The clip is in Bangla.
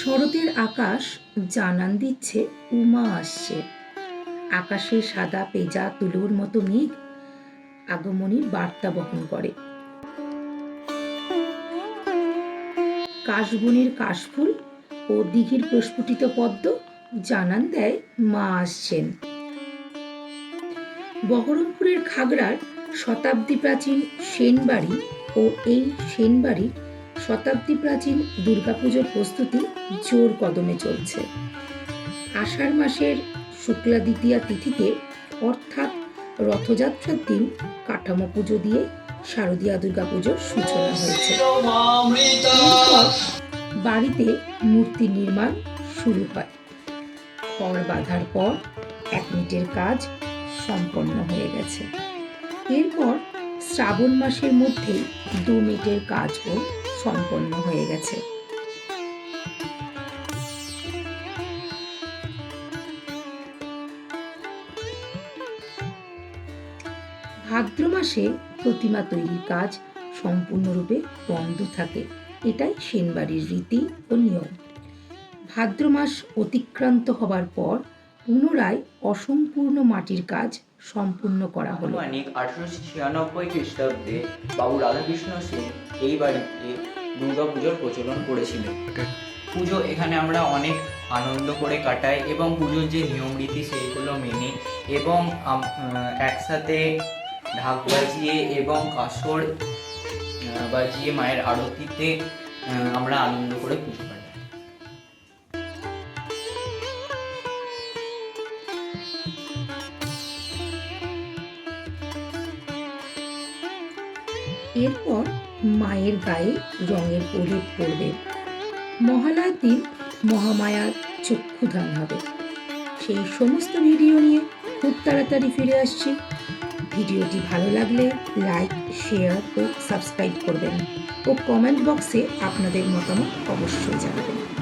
শরতের আকাশ জানান দিচ্ছে, উমা আসছে। আকাশে সাদা পেজা তুলোর মতো মেঘ আগমনীর বার্তা বহন করে। কাশবনের কাশফুল ও দিঘির প্রস্ফুটিত পদ্ম জানান দেয়, মা আসছেন। বহরমপুরের খাগড়ার শতাব্দী প্রাচীন সেনবাড়ি ও এই সেনবাড়ির শতাব্দী প্রাচীন দুর্গাপুজোর প্রস্তুতি জোর কদমে চলছে। আষাঢ় মাসের শুক্লা দ্বিতীয়া তিথিতে অর্থাৎ রথযাত্রার দিন কাঠামো পুজো দিয়ে শারদীয়া দুর্গাপুজোর সূচনা হয়েছে। বাড়িতে মূর্তি নির্মাণ শুরু হয়। খড় বাঁধার পর এক মিনিটের কাজ সম্পন্ন হয়ে গেছে। এরপর শ্রাবণ মাসের মধ্যেই দু মিনিটের কাজও সম্পন্ন হয়ে গেছে। ভাদ্র মাসে প্রতিমা তৈরির কাজ সম্পূর্ণরূপে বন্ধ থাকে। এটাই সেনবাড়ির রীতি ও নিয়ম। ভাদ্র মাস অতিক্রান্ত হবার পর পুনরায় অসম্পূর্ণ মাটির কাজ সম্পূর্ণ করা হলো। আঠারোশো ছিয়ানব্বই খ্রিস্টাব্দে বাবু রাধাকৃষ্ণ সেন এই বাড়িতে দুর্গা পুজোর প্রচলন করেছিল পুজো এখানে আমরা অনেক আনন্দ করে কাটাই এবং পুজোর যে নিয়ম রীতি সেইগুলো মেনে এবং একসাথে ঢাক বাজিয়ে এবং কাসর বাজিয়ে মায়ের আরতিতে আমরা আনন্দ করে পুজো কাটাই। এরপর মায়ের গায়ে রঙের প্রলেপ পড়বে। মহালয়ার দিন মহামায়ার চক্ষুধান হবে। সেই সমস্ত ভিডিও নিয়ে খুব তাড়াতাড়ি ফিরে আসছি। ভিডিওটি ভালো লাগলে লাইক, শেয়ার ও সাবস্ক্রাইব করবেন ও কমেন্ট বক্সে আপনাদের মতামত অবশ্যই জানাবেন।